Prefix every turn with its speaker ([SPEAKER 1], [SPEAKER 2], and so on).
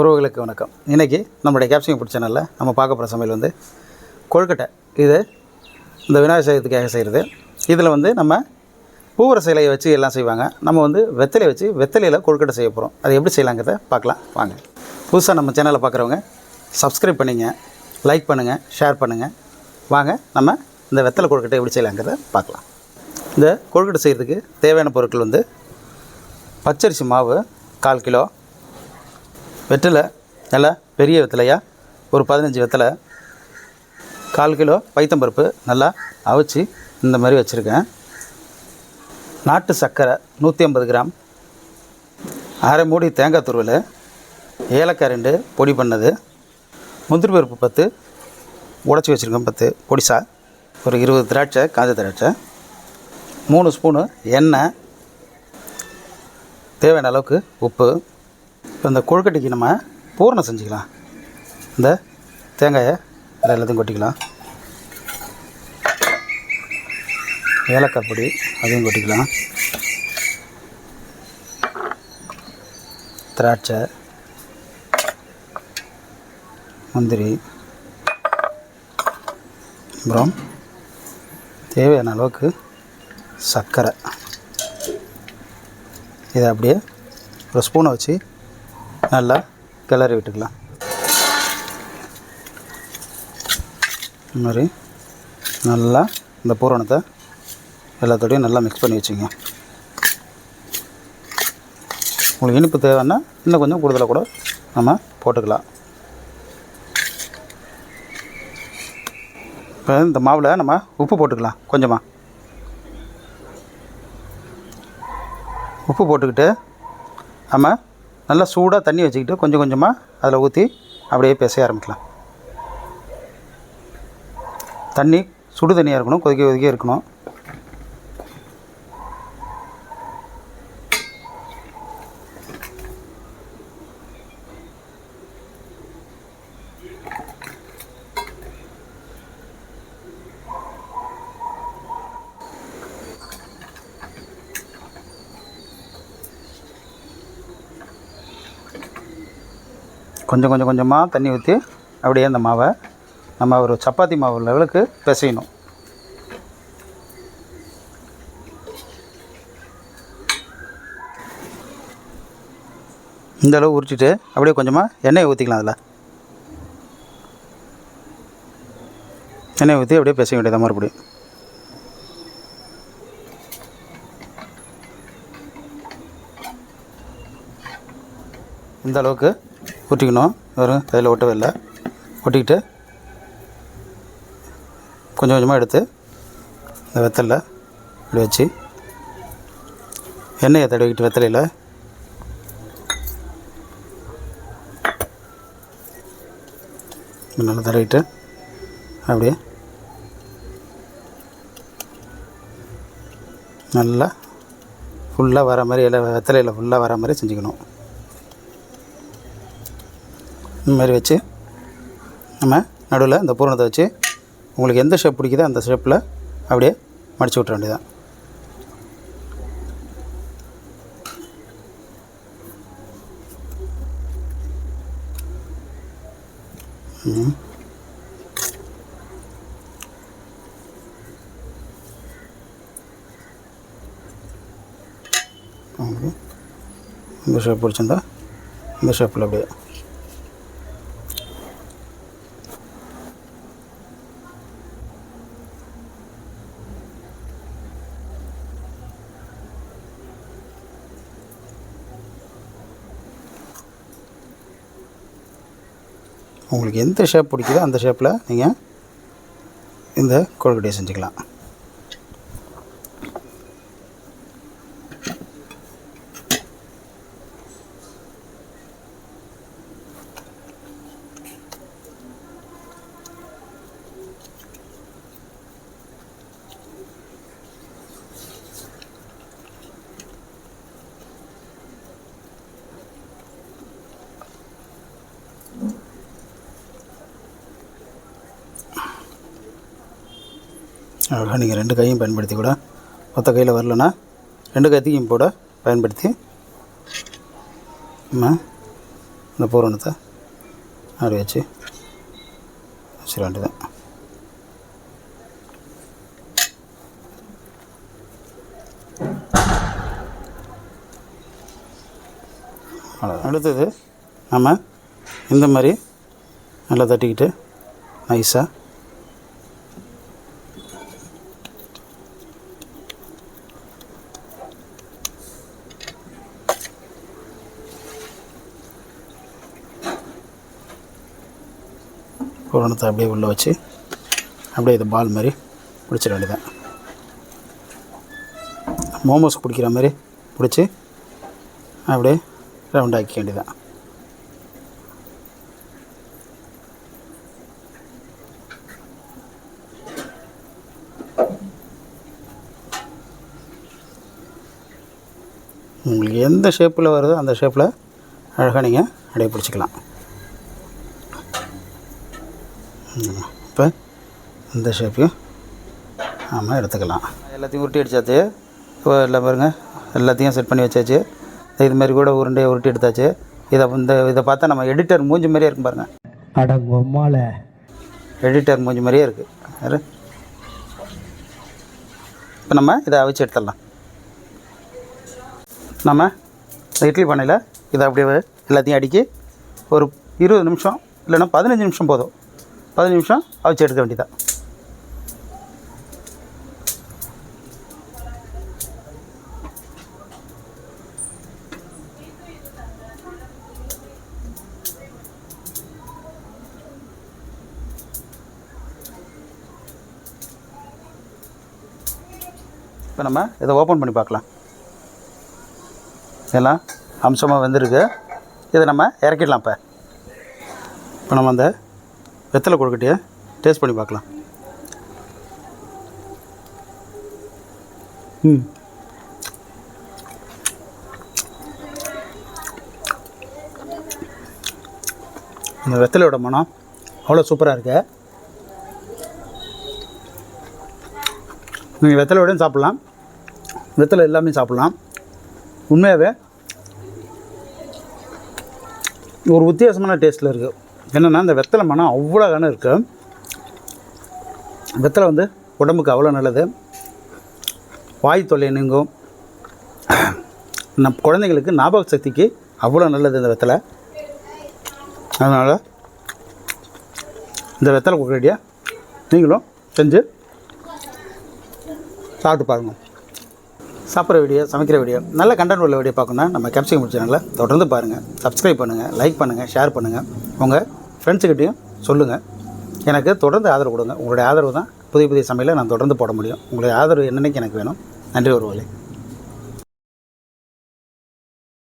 [SPEAKER 1] உறவுகளுக்கு வணக்கம். இன்றைக்கி நம்மளுடைய கேப்சிங் பிடிச்ச சேனலில் நம்ம பார்க்க போகிற சமையல் வந்து கொழுக்கட்டை. இது இந்த விநாயகர் சதுர்த்திக்காக செய்கிறது இதில் வந்து நம்ம பூவர சிலையை வச்சு எல்லாம் செய்வாங்க. நம்ம வந்து வெத்தலையை வச்சு வெத்தலையில் கொழுக்கட்டை செய்ய போகிறோம் அது எப்படி செய்யலாங்கிறத பார்க்கலாம். வாங்க. புதுசாக நம்ம சேனலை பார்க்குறவங்க சப்ஸ்கிரைப் பண்ணிங்க லைக் பண்ணுங்கள் ஷேர் பண்ணுங்கள் வாங்க நம்ம இந்த வெத்தலை கொழுக்கட்டை எப்படி செய்யலாங்கிறத பார்க்கலாம். இந்த கொழுக்கட்டை செய்கிறதுக்கு தேவையான பொருட்கள் வந்து பச்சரிசி மாவு கால் கிலோ வெற்றிலை நல்லா பெரிய வெத்தலையா ஒரு பதினஞ்சு வெத்தலை கால் கிலோ பைத்தம்பருப்பு நல்லா அவிச்சு இந்த மாதிரி வச்சுருக்கேன். நாட்டு சர்க்கரை நூற்றி ஐம்பது கிராம். அரை மூடி தேங்காய் துருவல். ஏலக்காய் ரெண்டு பொடி பண்ணது. முந்திரி பருப்பு பத்து. உடச்சி வச்சுருக்கேன் பத்து. பொடிசா. ஒரு இருபது திராட்சை காஞ்ச திராட்சை. மூணு ஸ்பூனு எண்ணெய். தேவையான அளவுக்கு உப்பு. இப்போ இந்த கொழுக்கட்டைக்கு நம்ம பூரணம் செஞ்சுக்கலாம். இந்த தேங்காயை இதில் எல்லாத்தையும் கொட்டிக்கலாம். ஏலக்காய் பொடி அதையும் கொட்டிக்கலாம். திராட்சை முந்திரி அப்புறம் தேவையான அளவுக்கு சர்க்கரை. இதை அப்படியே ஒரு ஸ்பூனை வச்சு நல்லா கிளறி விட்டுக்கலாம். இந்த மாதிரி நல்லா இந்த பூரணத்தை எல்லாத்தோடையும் நல்லா மிக்ஸ் பண்ணி வச்சுங்க. உங்களுக்கு இனிப்பு தேவைன்னா இன்னும் கொஞ்சம் கூடுதலாக கூட நம்ம போட்டுக்கலாம். இப்போ இந்த மாவில் நம்ம உப்பு போட்டுக்கலாம் கொஞ்சமாக உப்பு போட்டுக்கிட்டு நம்ம நல்லா சூடாக தண்ணி வச்சுக்கிட்டு கொஞ்சம் கொஞ்சமாக அதில் ஊற்றி அப்படியே பேச ஆரம்பிக்கலாம். தண்ணி சுடு தண்ணியாக இருக்கணும் கொதிக்க கொதிக்க இருக்கணும். கொஞ்சம் கொஞ்சம் கொஞ்சமாக தண்ணி ஊற்றி அப்படியே அந்த மாவை நம்ம ஒரு சப்பாத்தி மாவு லெவலுக்கு பிசையணும். இந்த அளவு உரிச்சிட்டு அப்படியே கொஞ்சமாக எண்ணெயை ஊற்றிக்கலாம் அதில். எண்ணெயை ஊற்றி அப்படியே பிசைய வேண்டியதாக மறுபடியும் இந்த அளவுக்கு ஊற்றிக்கணும் வெறும் கையில் ஒட்டவே இல்லை. ஒட்டிக்கிட்டு கொஞ்சம் கொஞ்சமாக எடுத்து இந்த வெத்தலில் இப்படி வச்சு எண்ணெயை தடவிக்கிட்டு வெத்தலையில். நல்லா தடவிட்டு அப்படியே நல்லா ஃபுல்லாக வர மாதிரி இலை வெத்தலையில் ஃபுல்லாக வர மாதிரி செஞ்சுக்கணும். இந்த மாதிரி வச்சு நம்ம நடுவில் இந்த பூரணத்தை வச்சு உங்களுக்கு எந்த ஷேப் பிடிக்குதோ அந்த ஷேப்பில் அப்படியே மடித்து விட்ற வேண்டியதான் இந்த ஷேப் பிடிச்சிருந்தா இந்த ஷேப்பில் அப்படியே உங்களுக்கு எந்த ஷேப் பிடிக்குதோ அந்த ஷேப்பில் நீங்கள் இந்த கொழுக்கட்டையை செஞ்சுக்கலாம். அழகாக நீங்கள் ரெண்டு கையும் பயன்படுத்தி கூட ஒத்த கையில் வரலன்னா ரெண்டு கைத்தையும் கூட பயன்படுத்தி நம்ம இந்த பூரணத்தை அப்படி வச்சு வச்சிட வேண்டியதான் அடுத்தது நம்ம இந்த மாதிரி நல்லா தட்டிக்கிட்டு நைஸாக பூரணத்தை அப்படியே உள்ளே வச்சு அப்படியே இது பால் மாதிரி பிடிச்சிட வேண்டியதான் மோமோஸ் பிடிக்கிற மாதிரி பிடிச்சி அப்படியே ரவுண்ட் ஆக்கிக்க வேண்டியதான் உங்களுக்கு எந்த ஷேப்பில் வருதோ அந்த ஷேப்பில் அழகாக நீங்கள் அப்படியே பிடிச்சிக்கலாம். இப்போ இந்த ஷேப்பையும் ஆமாம் எடுத்துக்கலாம். எல்லாத்தையும் உருட்டி அடிச்சாச்சு. இப்போ எல்லாம் பாருங்க எல்லாத்தையும் செட் பண்ணி வச்சாச்சு. இது மாதிரி கூட உருண்டையை உருட்டி எடுத்தாச்சு. இதை இந்த இதை பார்த்தா நம்ம எடிட்டர் மூஞ்சி மாதிரியே இருக்கும் பாருங்கள்
[SPEAKER 2] அடங்கொம்மால
[SPEAKER 1] எடிட்டர் மூஞ்சி மாதிரியே இருக்குது யாரு? இப்போ நம்ம இதை அவிச்சு எடுத்துடலாம். நம்ம இட்லி பானையில் இதை அப்படியே எல்லாத்தையும் அடுக்கி ஒரு இருபது நிமிஷம் இல்லைன்னா பதினஞ்சு நிமிஷம் போதும். பதினஞ்சு நிமிஷம் அவிச்சு எடுக்க வேண்டியதான் இப்போ நம்ம இதை ஓப்பன் பண்ணி பார்க்கலாம். இதெல்லாம் அம்சமாக வந்திருக்கு. இதை நம்ம இறக்கிடலாம் இப்போ. இப்போ நம்ம அந்த வெத்தலை கொழுக்கட்டையை டேஸ்ட் பண்ணி பார்க்கலாம். ம். இந்த வெத்தலையோட மனம் அவ்வளோ சூப்பராக இருக்கு. நீங்கள் வெத்தலையோடையும் சாப்பிட்லாம். வெத்தலை எல்லாமே சாப்பிட்லாம். உண்மையாகவே ஒரு வித்தியாசமான டேஸ்ட்டில் இருக்குது என்னென்னா இந்த வெத்தலை மனம் அவ்வளோ தானே இருக்குது வெத்தலை வந்து உடம்புக்கு அவ்வளோ நல்லது. வாய் தொல்லை நீங்கும். நம் குழந்தைங்களுக்கு ஞாபக சக்திக்கு அவ்வளோ நல்லது இந்த வெத்தலை. அதனால் இந்த வெத்தலை குக்கடியாக நீங்களும் செஞ்சு சாப்பிட்டு பாருங்கள் சாப்பிட்ற வீடியோ சமைக்கிற வீடியோ நல்ல கண்டென்ட் உள்ள வீடியோ பார்க்கணுன்னா நம்ம கேப்சிகம் சேனலில் தொடர்ந்து பாருங்கள் சப்ஸ்கிரைப் பண்ணுங்கள் லைக் பண்ணுங்கள் ஷேர் பண்ணுங்கள் உங்கள் ஃப்ரெண்ட்ஸுக்கிட்டையும் சொல்லுங்கள் எனக்கு தொடர்ந்து ஆதரவு கொடுங்க. உங்களுடைய ஆதரவு தான் புதிய புதிய சமையலை நான் தொடர்ந்து போட முடியும். உங்களுடைய ஆதரவு என்னென்னைக்கு எனக்கு வேணும்? நன்றி ஒருவர்களே